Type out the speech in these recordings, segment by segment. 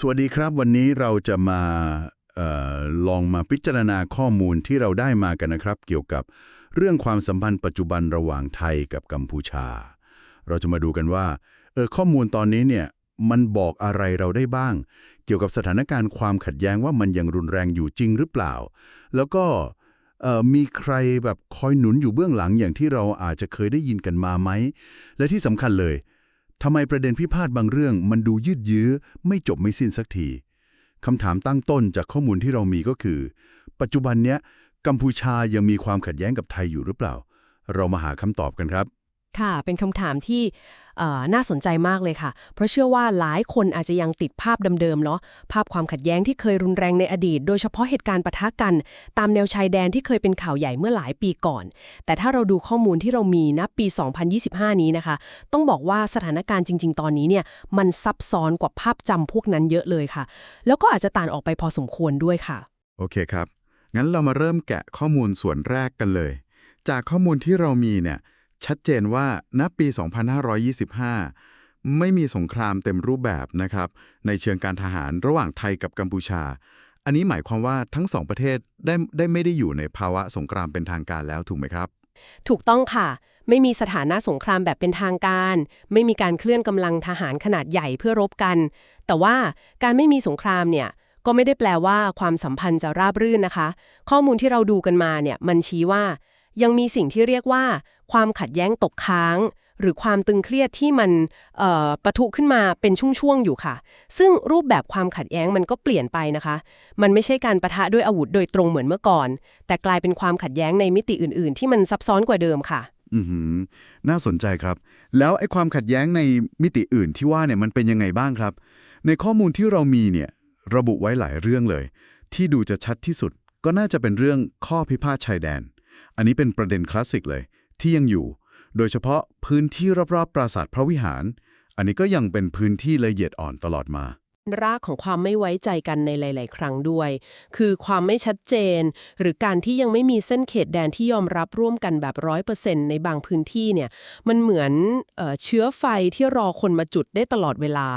สวัสดีครับ วันนี้เราจะมาออลองมาพิจารณาข้อมูลที่เราได้มากันนะครับ เกี่ยวกับเรื่องความสัมพันธ์ปัจจุบันระหว่างไทยกับกัมพูชา เราจะมาดูกันว่าเออข้อมูลตอนนี้เนี่ยมันบอกอะไรเราได้บ้าง เกี่ยวกับสถานการณ์ความขัดแย้งว่ามันยังรุนแรงอยู่จริงหรือเปล่า แล้วก็มีใครแบบคอยหนุนอยู่เบื้องหลังอย่างที่เราอาจจะเคยได้ยินกันมาไหมและที่สำคัญเลย ทำไมประเด็นพิพาทบางเรื่องมันดูยืดเยื้อ ไม่จบไม่สิ้นสักทีคำถามตั้งต้นจากข้อมูลที่เรามีก็คือ ปัจจุบันเนี้ยกัมพูชายังมีความขัดแย้งกับไทยอยู่หรือเปล่า เรามาหาคำตอบกันครับ ค่ะ เป็นคำถามที่น่าสนใจมากเลยค่ะ เพราะเชื่อว่าหลายคนอาจจะยังติดภาพเดิมๆเนาะ ภาพความขัดแย้งที่เคยรุนแรงในอดีต โดยเฉพาะเหตุการณ์ปะทะกัน ตามแนวชายแดนที่เคยเป็นข่าวใหญ่เมื่อหลายปีก่อน แต่ถ้าเราดูข้อมูลที่เรามีณปี 2025 นี้นะคะ ต้องบอกว่าสถานการณ์จริง ๆ ตอนนี้เนี่ย มันซับซ้อนกว่าภาพจำพวกนั้นเยอะเลยค่ะ แล้วก็อาจจะต่างออกไปพอสมควรด้วยค่ะ โอเคครับ งั้นเรามาเริ่มแกะข้อมูลส่วนแรกกันเลย จากข้อมูลที่เรามีเนี่ย ชัดเจนว่าณปี 2525 ไม่มีสงครามเต็มรูปแบบนะครับ ในเชิงการทหารระหว่างไทยกับกัมพูชา อันนี้หมายความว่าทั้งสองประเทศได้ได้ไม่ได้อยู่ในภาวะสงครามเป็นทางการแล้วถูกไหมครับ ถูกต้องค่ะไม่มีสถานะสงครามแบบเป็นทางการ ไม่มีการเคลื่อนกำลังทหารขนาดใหญ่เพื่อรบกัน แต่ว่าการไม่มีสงครามเนี่ย ก็ไม่ได้แปลว่าความสัมพันธ์จะราบรื่นนะคะ ข้อมูลที่เราดูกันมาเนี่ย มันชี้ว่า ยังมีสิ่งที่เรียกว่า ความขัดแย้งตกค้าง หรือความตึงเครียดที่มันเอ่อปะทุขึ้นมาเป็นช่วงๆอยู่ค่ะ ซึ่งรูปแบบความขัดแย้งมันก็เปลี่ยนไปนะคะ มันไม่ใช่การประทะด้วยอาวุธโดยตรงเหมือนเมื่อก่อน แต่กลายเป็นความขัดแย้งในมิติอื่น ๆ ที่มันซับซ้อนกว่าเดิมค่ะ อือหือ น่าสนใจครับ แล้วไอ้ความขัดแย้งในมิติอื่นที่ว่าเนี่ยมันเป็นยังไงบ้างครับ ในข้อมูลที่เรามีเนี่ยระบุไว้หลายเรื่องเลย ที่ดูจะชัดที่สุดก็น่าจะเป็นเรื่องข้อพิพาทชายแดน อันนี้เป็นประเด็นคลาสสิกเลย ที่ยังอยู่ โดยเฉพาะพื้นที่รอบๆปราสาทพระวิหาร อันนี้ก็ยังเป็นพื้นที่ละเอียดอ่อนตลอดมา รากของความไม่ไว้ใจกันในหลาย ๆ ครั้งด้วย คือความไม่ชัดเจน หรือการที่ยังไม่มีเส้นเขตแดนที่ยอมรับร่วมกันแบบร้อยเปอร์เซ็นต์ในบางพื้นที่เนี่ย มันเหมือนเออเชื้อไฟที่รอคนมาจุดได้ตลอดเวลา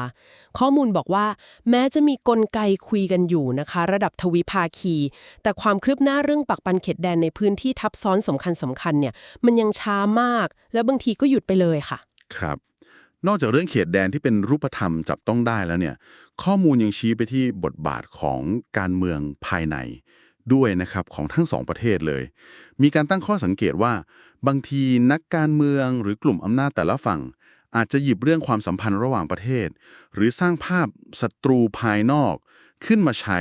ข้อมูลบอกว่า แม้จะมีกลไกคุยกันอยู่นะคะ ระดับทวิภาคี แต่ความคืบหน้าเรื่องปักปันเขตแดนในพื้นที่ทับซ้อนสำคัญสำคัญๆเนี่ย มันยังช้ามาก และบางทีก็หยุดไปเลยค่ะ ครับ นอกจากเรื่องเขตแดนที่เป็นรูปธรรมจับต้องได้แล้วเนี่ย ข้อมูลยังชี้ไปที่บทบาทของการเมืองภายในด้วยนะครับของทั้งสองประเทศเลย มีการตั้งข้อสังเกตว่า บางทีนักการเมืองหรือกลุ่มอำนาจแต่ละฝั่ง อาจจะหยิบเรื่องความสัมพันธ์ระหว่างประเทศ หรือสร้างภาพศัตรูภายนอก ขึ้นมาใช้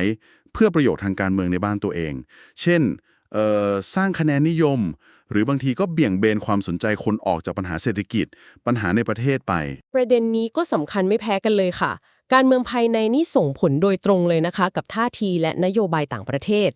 เพื่อประโยชน์ทางการเมืองในบ้านตัวเอง เช่นสร้างคะแนนนิยม หรือบางทีก็เบี่ยงเบนความสนใจคนออกจากปัญหาเศรษฐกิจ ปัญหาในประเทศไป ประเด็นนี้ก็สำคัญไม่แพ้กันเลยค่ะ การเมืองภายในนี่ส่งผลโดยตรงเลยนะคะ กับท่าทีและนโยบายต่างประเทศ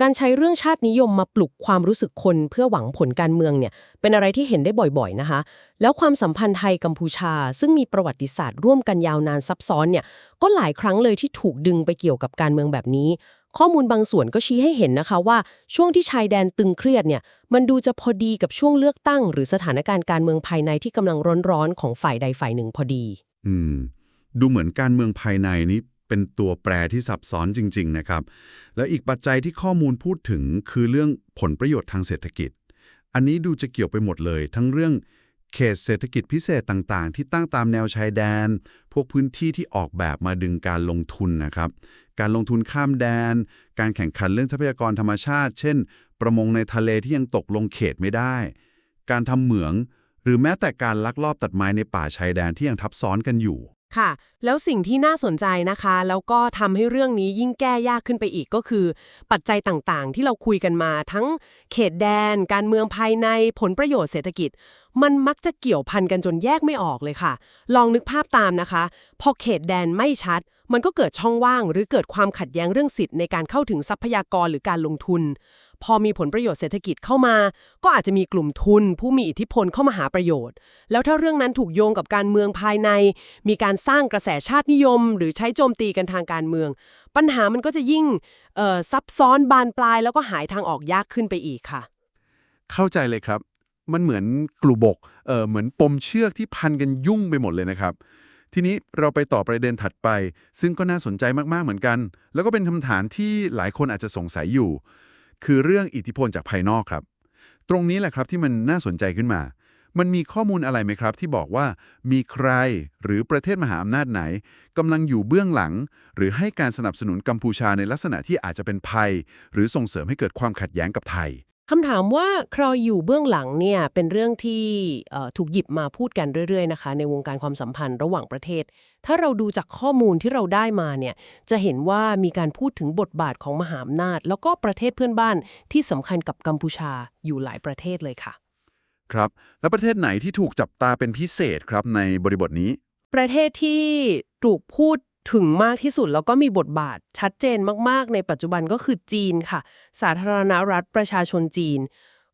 การใช้เรื่องชาตินิยมมาปลุกความรู้สึกคนเพื่อหวังผลการเมืองเนี่ยเป็นอะไรที่เห็นได้บ่อยๆนะคะ แล้วความสัมพันธ์ไทยกัมพูชา ซึ่งมีประวัติศาสตร์ร่วมกันยาวนานซับซ้อนเนี่ยก็หลายครั้งเลยที่ถูกดึงไปเกี่ยวกับการเมืองแบบนี้ ข้อมูลบางส่วนก็ชี้ให้เห็นนะคะว่าช่วงที่ชายแดนตึงเครียดเนี่ยมันดูจะพอดีกับช่วงเลือกตั้ง หรือสถานการณ์การเมืองภายในที่กำลังร้อนๆของฝ่ายใดฝ่ายหนึ่งพอดี อืม ดูเหมือนการเมืองภายในนี้เป็นตัวแปรที่ซับซ้อนจริง ๆ นะครับ แล้วอีกปัจจัยที่ข้อมูลพูดถึงคือเรื่องผลประโยชน์ทางเศรษฐกิจ อันนี้ดูจะเกี่ยวไปหมดเลย ทั้งเรื่องเขตเศรษฐกิจพิเศษต่างๆ ที่ตั้งตามแนวชายแดน พวกพื้นที่ที่ออกแบบมาดึงการลงทุนนะครับ การลงทุนข้ามแดน การแข่งขันเรื่องทรัพยากรธรรมชาติ เช่น ประมงในทะเลที่ยังตกลงเขตไม่ได้ การทำเหมือง หรือแม้แต่การลักลอบตัดไม้ในป่าชายแดนที่ยังทับซ้อนกันอยู่ ค่ะ แล้วสิ่งที่น่าสนใจนะคะ แล้วก็ทำให้เรื่องนี้ยิ่งแก้ยากขึ้นไปอีกก็คือ ปัจจัยต่างๆ ที่เราคุยกันมา ทั้งเขตแดน การเมืองภายในผลประโยชน์เศรษฐกิจ มันมักจะเกี่ยวพันกันจนแยกไม่ออกเลยค่ะ ลองนึกภาพตามนะคะ พอเขตแดนไม่ชัด มันก็เกิดช่องว่าง หรือเกิดความขัดแย้งเรื่องสิทธิ์ในการเข้าถึงทรัพยากรหรือการลงทุน พอมีผลประโยชน์เศรษฐกิจเข้ามา ก็อาจจะมีกลุ่มทุน ผู้มีอิทธิพลเข้ามาหาประโยชน์ แล้วถ้าเรื่องนั้นถูกโยงกับการเมืองภายใน มีการสร้างกระแสชาตินิยม หรือใช้โจมตีกันทางการเมือง ปัญหามันก็จะยิ่งซับซ้อนบานปลาย แล้วก็หายทางออกยากขึ้นไปอีกค่ะ เข้าใจเลยครับ มันเหมือนกลุ่บกเเหมือนปมเชือกที่พันกันยุ่งไปหมดเลยนะครับทีนี้เราไปต่อประเด็นถัดไป ซึ่งก็น่าสนใจมากๆเหมือนกัน แล้วก็เป็นคำถามที่หลายคนอาจจะสงสัยอยู่ คือเรื่องอิทธิพลจากภายนอกครับ ตรงนี้แหละครับที่มันน่าสนใจขึ้นมา มันมีข้อมูลอะไรไหมครับ ที่บอกว่ามีใครหรือประเทศมหาอำนาจไหนกำลังอยู่เบื้องหลัง หรือให้การสนับสนุนกัมพูชาในลักษณะที่อาจจะเป็นภัย หรือส่งเสริมให้เกิดความขัดแย้งกับไทย คำถามว่าใครอยู่เบื้องหลังเนี่ยเป็นเรื่องที่เอ่อถูกหยิบมาพูดกันเรื่อยๆนะคะ ในวงการความสัมพันธ์ระหว่างประเทศ ถ้าเราดูจากข้อมูลที่เราได้มาเนี่ยจะเห็นว่ามีการพูดถึงบทบาทของมหาอำนาจ แล้วก็ประเทศเพื่อนบ้านที่สำคัญกับกัมพูชาอยู่หลายประเทศเลยค่ะ ครับ แล้วประเทศไหนที่ถูกจับตาเป็นพิเศษครับในบริบทนี้ ประเทศที่ถูกพูด ถึงมากที่สุดแล้วก็มีบทบาทชัดเจนมากๆ ในปัจจุบันก็คือจีนค่ะ สาธารณรัฐประชาชนจีน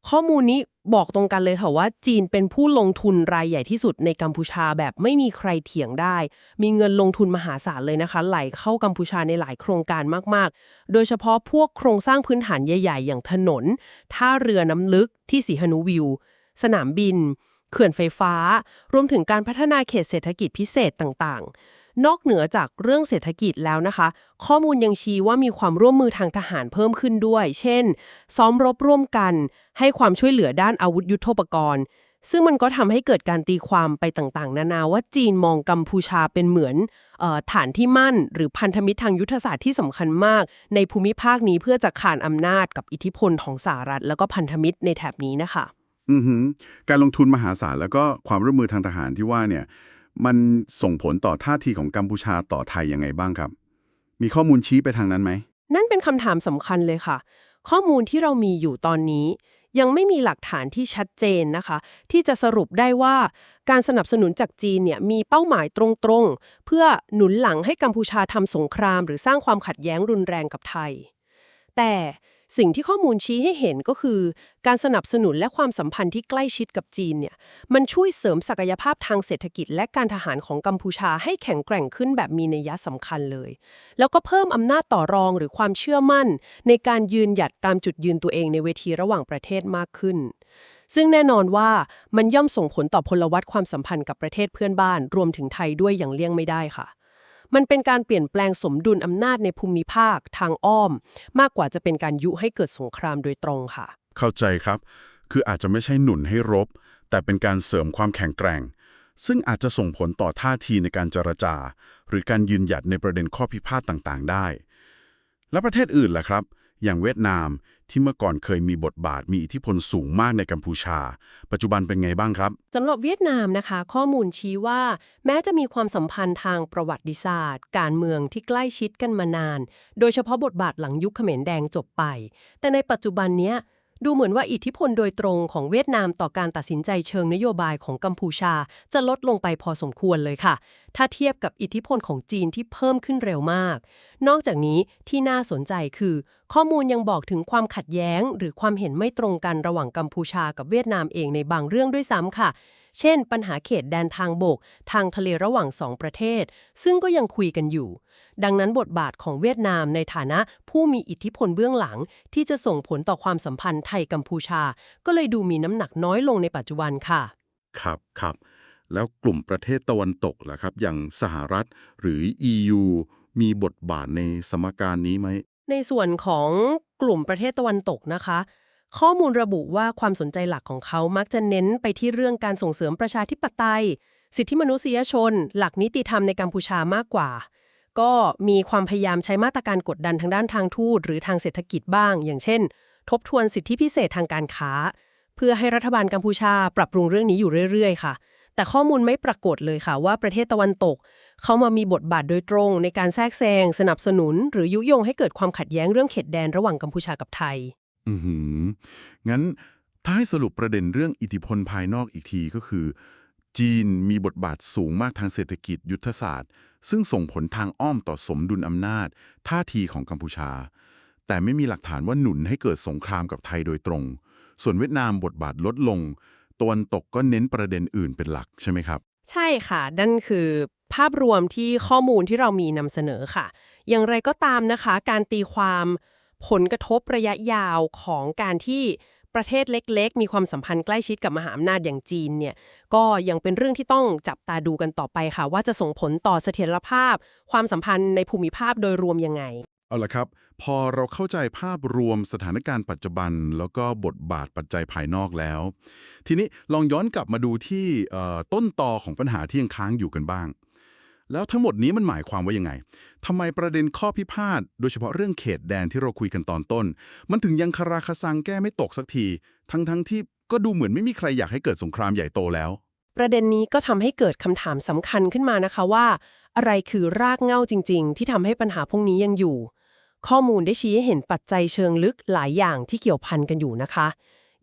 ข้อมูลนี้บอกตรงกันเลยค่ะว่าจีนเป็นผู้ลงทุนรายใหญ่ที่สุดในกัมพูชาแบบไม่มีใครเถียงได้ มีเงินลงทุนมหาศาลเลยนะคะ ไหลเข้ากัมพูชาในหลายโครงการมากๆ โดยเฉพาะพวกโครงสร้างพื้นฐานใหญ่ ๆ อย่างถนน ท่าเรือน้ำลึกที่สีหนุวิว สนามบิน เขื่อนไฟฟ้า รวมถึงการพัฒนาเขตเศรษฐกิจพิเศษต่างๆ นอกเหนือจากเรื่องเศรษฐกิจแล้วนะคะ ข้อมูลยังชี้ว่ามีความร่วมมือทางทหารเพิ่มขึ้นด้วย เช่น ซ้อมรบร่วมกัน ให้ความช่วยเหลือด้านอาวุธยุโทโธปกรณ์ ซึ่งมันก็ทำให้เกิดการตีความไปต่างๆ นานาว่าจีนมองกัมพูชาเป็นเหมือนออฐานที่มั่น หรือพันธมิตรทางยุทธศาสตร์ที่สำคัญมาก ในภูมิภาคนี้เพื่อจะขานอำนาจกับอิทธิพลของสหรัฐ แล้วก็พันธมิตรในแถบนี้นะคะอืการลงทุนมหาศาลแล้วก็ความร่วมมือทางทหารที่ว่าเนี่ย มันส่งผลต่อท่าทีของกัมพูชาต่อไทยยังไงบ้างครับ มีข้อมูลชี้ไปทางนั้นไหม นั่นเป็นคำถามสำคัญเลยค่ะ ข้อมูลที่เรามีอยู่ตอนนี้ ยังไม่มีหลักฐานที่ชัดเจนนะคะ ที่จะสรุปได้ว่าการสนับสนุนจากจีนเนี่ยมีเป้าหมายตรงๆ เพื่อหนุนหลังให้กัมพูชาทำสงคราม หรือสร้างความขัดแย้งรุนแรงกับไทย แต่ สิ่งที่ข้อมูลชี้ให้เห็นก็คือ การสนับสนุนและความสัมพันธ์ที่ใกล้ชิดกับจีนเนี่ยมันช่วยเสริมศักยภาพทางเศรษฐกิจ และการทหารของกัมพูชาให้แข็งแกร่งขึ้นแบบมีนัยสำคัญเลย แล้วก็เพิ่มอำนาจต่อรองหรือความเชื่อมั่น ในการยืนหยัดตามจุดยืนตัวเองในเวทีระหว่างประเทศมากขึ้น ซึ่งแน่นอนว่ามันย่อมส่งผลต่อพลวัตความสัมพันธ์กับประเทศเพื่อนบ้าน รวมถึงไทยด้วยอย่างเลี่ยงไม่ได้ค่ะ มันเป็นการเปลี่ยนแปลงสมดุลอำนาจในภูมิภาคทางอ้อม มากกว่าจะเป็นการยุให้เกิดสงครามโดยตรงค่ะ เข้าใจครับ คืออาจจะไม่ใช่หนุนให้รบ แต่เป็นการเสริมความแข็งแกร่ง ซึ่งอาจจะส่งผลต่อท่าทีในการเจรจา หรือการยืนหยัดในประเด็นข้อพิพาทต่างๆ ได้ และประเทศอื่นล่ะครับ อย่างเวียดนาม ที่เมื่อก่อนเคยมีบทบาทมีอิทธิพลสูงมากในกัมพูชา ปัจจุบันเป็นไงบ้างครับสำหรับเวียดนามนะคะ ข้อมูลชี้ว่า แม้จะมีความสัมพันธ์ทางประวัติศาสตร์ การเมืองที่ใกล้ชิดกันมานาน โดยเฉพาะบทบาทหลังยุคเขมรแดงจบไป แต่ในปัจจุบันเนี้ย ดูเหมือนว่าอิทธิพลโดยตรงของเวียดนามต่อการตัดสินใจเชิงนโยบายของกัมพูชา จะลดลงไปพอสมควรเลยค่ะ ถ้าเทียบกับอิทธิพลของจีนที่เพิ่มขึ้นเร็วมาก นอกจากนี้ที่น่าสนใจคือ ข้อมูลยังบอกถึงความขัดแย้ง หรือความเห็นไม่ตรงกันระหว่างกัมพูชากับเวียดนามเองในบางเรื่องด้วยซ้ำค่ะ เช่น ปัญหาเขตแดนทางบก ทางทะเลระหว่างสองประเทศ ซึ่งก็ยังคุยกันอยู่ ดังนั้นบทบาทของเวียดนามในฐานะผู้มีอิทธิพลเบื้องหลัง ที่จะส่งผลต่อความสัมพันธ์ไทยกัมพูชา ก็เลยดูมีน้ำหนักน้อยลงในปัจจุบันค่ะ ครับครับ แล้วกลุ่มประเทศตะวันตกล่ะครับ อย่างสหรัฐหรือ EU มีบทบาทในสมการนี้ไหมในส่วนของกลุ่มประเทศตะวันตกนะคะ ข้อมูลระบุว่าความสนใจหลักของเขามักจะเน้นไปที่เรื่องการส่งเสริมประชาธิปไตย สิทธิมนุษยชน หลักนิติธรรมในกัมพูชามากกว่า ก็มีความพยายามใช้มาตรการกดดันทางด้านทางทูตหรือทางเศรษฐกิจบ้าง อย่างเช่น ทบทวนสิทธิพิเศษทางการค้า เพื่อให้รัฐบาลกัมพูชาปรับปรุงเรื่องนี้อยู่เรื่อยๆ ค่ะ แต่ข้อมูลไม่ปรากฏเลยค่ะว่าประเทศตะวันตก เขามามีบทบาทโดยตรงในการแทรกแซงสนับสนุน หรือยุยงให้เกิดความขัดแย้งเรื่องเขตแดนระหว่างกัมพูชากับไทย อือหือ งั้นถ้าให้สรุปประเด็นเรื่องอิทธิพลภายนอกอีกทีก็คือ จีนมีบทบาทสูงมากทางเศรษฐกิจยุทธศาสตร์ ซึ่งส่งผลทางอ้อมต่อสมดุลอำนาจ ท่าทีของกัมพูชา แต่ไม่มีหลักฐานว่าหนุนให้เกิดสงครามกับไทยโดยตรง ส่วนเวียดนามบทบาทลดลงตะวันตกก็เน้นประเด็นอื่นเป็นหลักใช่ไหมครับ ใช่ค่ะ นั่นคือภาพรวมที่ข้อมูลที่เรามีนำเสนอค่ะ อย่างไรก็ตามนะคะ การตีความ ผลกระทบระยะยาวของการที่ประเทศเล็ก ๆ มีความสัมพันธ์ใกล้ชิดกับมหาอำนาจอย่างจีนเนี่ยก็ยังเป็นเรื่องที่ต้องจับตาดูกันต่อไปค่ะ ว่าจะส่งผลต่อเสถียรภาพ ความสัมพันธ์ในภูมิภาคโดยรวมยังไง เอาละครับ พอเราเข้าใจภาพรวมสถานการณ์ปัจจุบัน แล้วก็บทบาทปัจจัยภายนอกแล้ว ทีนี้ลองย้อนกลับมาดูที่ต้นตอของปัญหาที่ยังค้างอยู่กันบ้าง แล้วทั้งหมดนี้มันหมายความว่ายังไงทำไมประเด็นข้อพิพาท โดยเฉพาะเรื่องเขตแดนที่เราคุยกันตอนต้น มันถึงยังคาราคาซังแก้ไม่ตกสักที ทั้งๆที่ก็ดูเหมือนไม่มีใครอยากให้เกิดสงครามใหญ่โตแล้ว ประเด็นนี้ก็ทำให้เกิดคำถามสำคัญขึ้นมานะคะว่า อะไรคือรากเหง้าจริง ๆ ที่ทำให้ปัญหาพวกนี้ยังอยู่ ข้อมูลได้ชี้ให้เห็นปัจจัยเชิงลึกหลายอย่างที่เกี่ยวพันกันอยู่นะคะ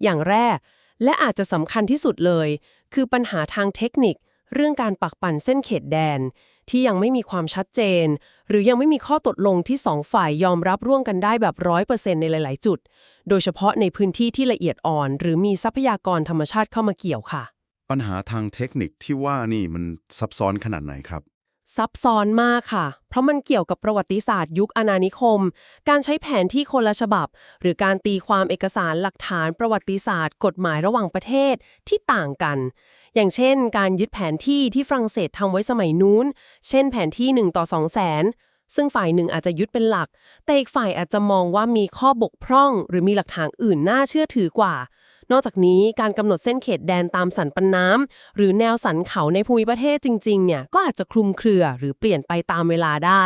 อย่างแรกและอาจจะสำคัญที่สุดเลย คือปัญหาทางเทคนิค เรื่องการปักปั่นเส้นเขตแดน ที่ยังไม่มีความชัดเจน หรือยังไม่มีข้อตกลงที่สองฝ่ายยอมรับร่วมกันได้แบบร้อยเปอร์เซ็นต์ในหลาย ๆ จุด โดยเฉพาะในพื้นที่ที่ละเอียดอ่อน หรือมีทรัพยากรธรรมชาติเข้ามาเกี่ยวค่ะ ปัญหาทางเทคนิคที่ว่านี่มันซับซ้อนขนาดไหนครับ ซับซ้อนมากค่ะ เพราะมันเกี่ยวกับประวัติศาสตร์ยุคอาณานิคม การใช้แผนที่คนละฉบับ หรือการตีความเอกสารหลักฐานประวัติศาสตร์ กฎหมายระหว่างประเทศที่ต่างกัน อย่างเช่น การยึดแผนที่ที่ฝรั่งเศสทำไว้สมัยนู้น เช่น แผนที่ 1 ต่อ 2 0 0แสนซึ่งฝ่ายหนึ่งอาจจะยึดเป็นหลัก แต่อีกฝ่ายอาจจะมองว่ามีข้อบกพร่อง หรือมีหลักฐานอื่นน่าเชื่อถือกว่า นอกจากนี้การกำหนดเส้นเขตแดนตามสันปันน้ำหรือแนวสันเขาในภูมิประเทศจริงๆเนี่ยก็อาจจะคลุมเครือหรือเปลี่ยนไปตามเวลาได้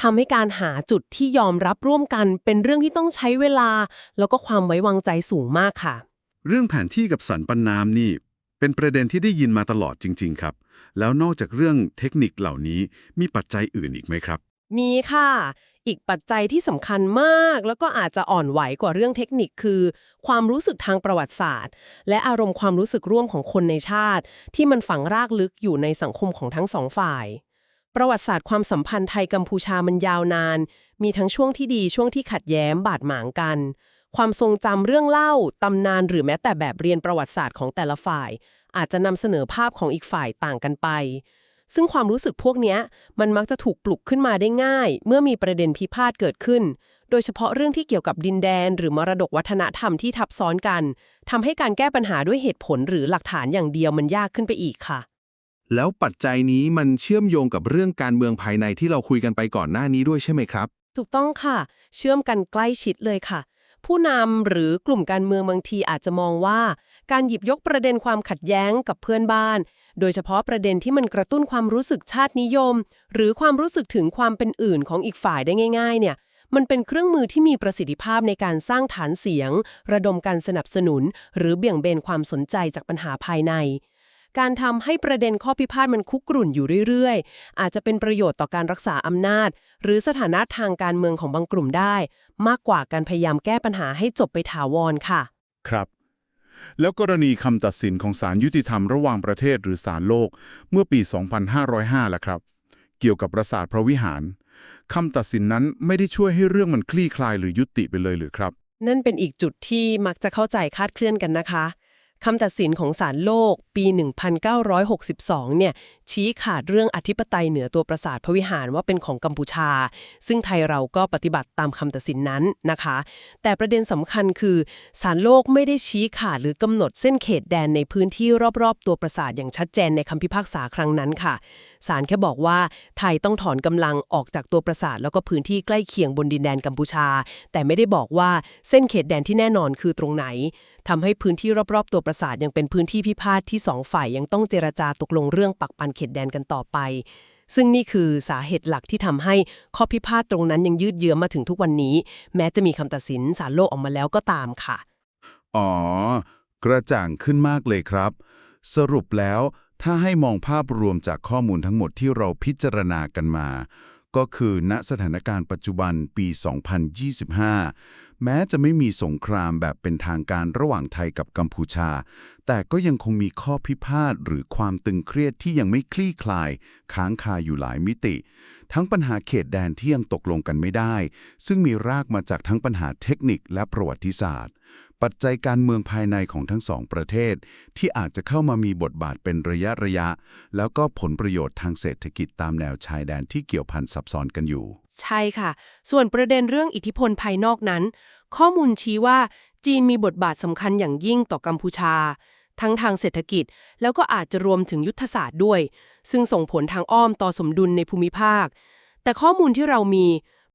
ทำให้การหาจุดที่ยอมรับร่วมกันเป็นเรื่องที่ต้องใช้เวลา แล้วก็ความไว้วางใจสูงมากค่ะ เรื่องแผนที่กับสันปันน้ำนี่ เป็นประเด็นที่ได้ยินมาตลอดจริง ๆ ครับ แล้วนอกจากเรื่องเทคนิคเหล่านี้มีปัจจัยอื่นอีกไหมครับ มีค่ะ อีกปัจจัยที่สำคัญมาก แล้วก็อาจจะอ่อนไหวกว่าเรื่องเทคนิคคือ ความรู้สึกทางประวัติศาสตร์ และอารมณ์ความรู้สึกร่วมของคนในชาติ ที่มันฝังรากลึกอยู่ในสังคมของทั้งสองฝ่าย ประวัติศาสตร์ความสัมพันธ์ไทยกัมพูชามันยาวนาน มีทั้งช่วงที่ดีช่วงที่ขัดแย้งบาดหมางกันความทรงจำเรื่องเล่า ตำนานหรือแม้แต่แบบเรียนประวัติศาสตร์ของแต่ละฝ่าย อาจจะนำเสนอภาพของอีกฝ่ายต่างกันไป ซึ่งความรู้สึกพวกเนี้ยมันมักจะถูกปลุกขึ้นมาได้ง่าย เมื่อมีประเด็นพิพาทเกิดขึ้น โดยเฉพาะเรื่องที่เกี่ยวกับดินแดน หรือมรดกวัฒนธรรมที่ทับซ้อนกันทำให้การแก้ปัญหาด้วยเหตุผลหรือหลักฐานอย่างเดียวมันยากขึ้นไปอีกค่ะ แล้วปัจจัยนี้มันเชื่อมโยงกับเรื่องการเมืองภายในที่เราคุยกันไปก่อนหน้านี้ด้วยใช่ไหมครับ ถูกต้องค่ะ เชื่อมกันใกล้ชิดเลยค่ะผู้นำหรือกลุ่มการเมืองบางทีอาจจะมองว่า การหยิบยกประเด็นความขัดแย้งกับเพื่อนบ้าน โดยเฉพาะประเด็นที่มันกระตุ้นความรู้สึกชาตินิยม หรือความรู้สึกถึงความเป็นอื่นของอีกฝ่ายได้ง่าย ๆ เนี่ย มันเป็นเครื่องมือที่มีประสิทธิภาพในการสร้างฐานเสียง ระดมการสนับสนุน หรือเบี่ยงเบนความสนใจจากปัญหาภายใน การทำให้ประเด็นข้อพิพาทมันคุกกรุ่นอยู่เรื่อยๆ อาจจะเป็นประโยชน์ต่อการรักษาอำนาจ หรือสถานะทางการเมืองของบางกลุ่มได้ มากกว่าการพยายามแก้ปัญหาให้จบไปถาวรค่ะ ครับ แล้วกรณีคำตัดสินของศาลยุติธรรมระหว่างประเทศหรือศาลโลกเมื่อปี 2505ล่ะครับ เกี่ยวกับปราสาทพระวิหารคำตัดสินนั้นไม่ได้ช่วยให้เรื่องมันคลี่คลายหรือยุติไปเลยหรือครับ นั่นเป็นอีกจุดที่มักจะเข้าใจคาดเคลื่อนกันนะคะ คำตัดสินของศาลโลกปี 1962 เนี่ยชี้ขาดเรื่องอธิปไตยเหนือตัวปราสาทพระวิหารว่าเป็นของกัมพูชา ซึ่งไทยเราก็ปฏิบัติตามคำตัดสินนั้นนะคะ แต่ประเด็นสำคัญคือศาลโลกไม่ได้ชี้ขาดหรือกำหนดเส้นเขตแดนในพื้นที่รอบๆ ตัวปราสาทอย่างชัดเจนในคำพิพากษาครั้งนั้นค่ะศาลแค่บอกว่าไทยต้องถอนกำลังออกจากตัวปราสาทแล้วก็พื้นที่ใกล้เคียงบนดินแดนกัมพูชา แต่ไม่ได้บอกว่าเส้นเขตแดนที่แน่นอนคือตรงไหน ทำให้พื้นที่รอบๆ ตัวปราสาทยังเป็นพื้นที่พิพาทที่สองฝ่ายยังต้องเจรจาตกลงเรื่องปักปันเขตแดนกันต่อไป ซึ่งนี่คือสาเหตุหลักที่ทำให้ข้อพิพาทตรงนั้นยังยืดเยื้อมาถึงทุกวันนี้ แม้จะมีคำตัดสินศาลโลกออกมาแล้วก็ตามค่ะ อ๋อ กระจ่างขึ้นมากเลยครับ สรุปแล้วถ้าให้มองภาพรวมจากข้อมูลทั้งหมดที่เราพิจารณากันมา ก็คือณสถานการณ์ปัจจุบันปี 2025 แม้จะไม่มีสงครามแบบเป็นทางการระหว่างไทยกับกัมพูชา แต่ก็ยังคงมีข้อพิพาทหรือความตึงเครียดที่ยังไม่คลี่คลาย ค้างคาอยู่หลายมิติ ทั้งปัญหาเขตแดนที่ยังตกลงกันไม่ได้ ซึ่งมีรากมาจากทั้งปัญหาเทคนิคและประวัติศาสตร์ ปัจจัยการเมืองภายในของทั้งสองประเทศ ที่อาจจะเข้ามามีบทบาทเป็นระยะระยะ แล้วก็ผลประโยชน์ทางเศรษฐกิจตามแนวชายแดนที่เกี่ยวพันซับซ้อนกันอยู่ ใช่ค่ะ ส่วนประเด็นเรื่องอิทธิพลภายนอกนั้น ข้อมูลชี้ว่าจีนมีบทบาทสำคัญอย่างยิ่งต่อกัมพูชา ทั้งทางเศรษฐกิจ แล้วก็อาจจะรวมถึงยุทธศาสตร์ด้วย ซึ่งส่งผลทางอ้อมต่อสมดุลในภูมิภาค แต่ข้อมูลที่เรามี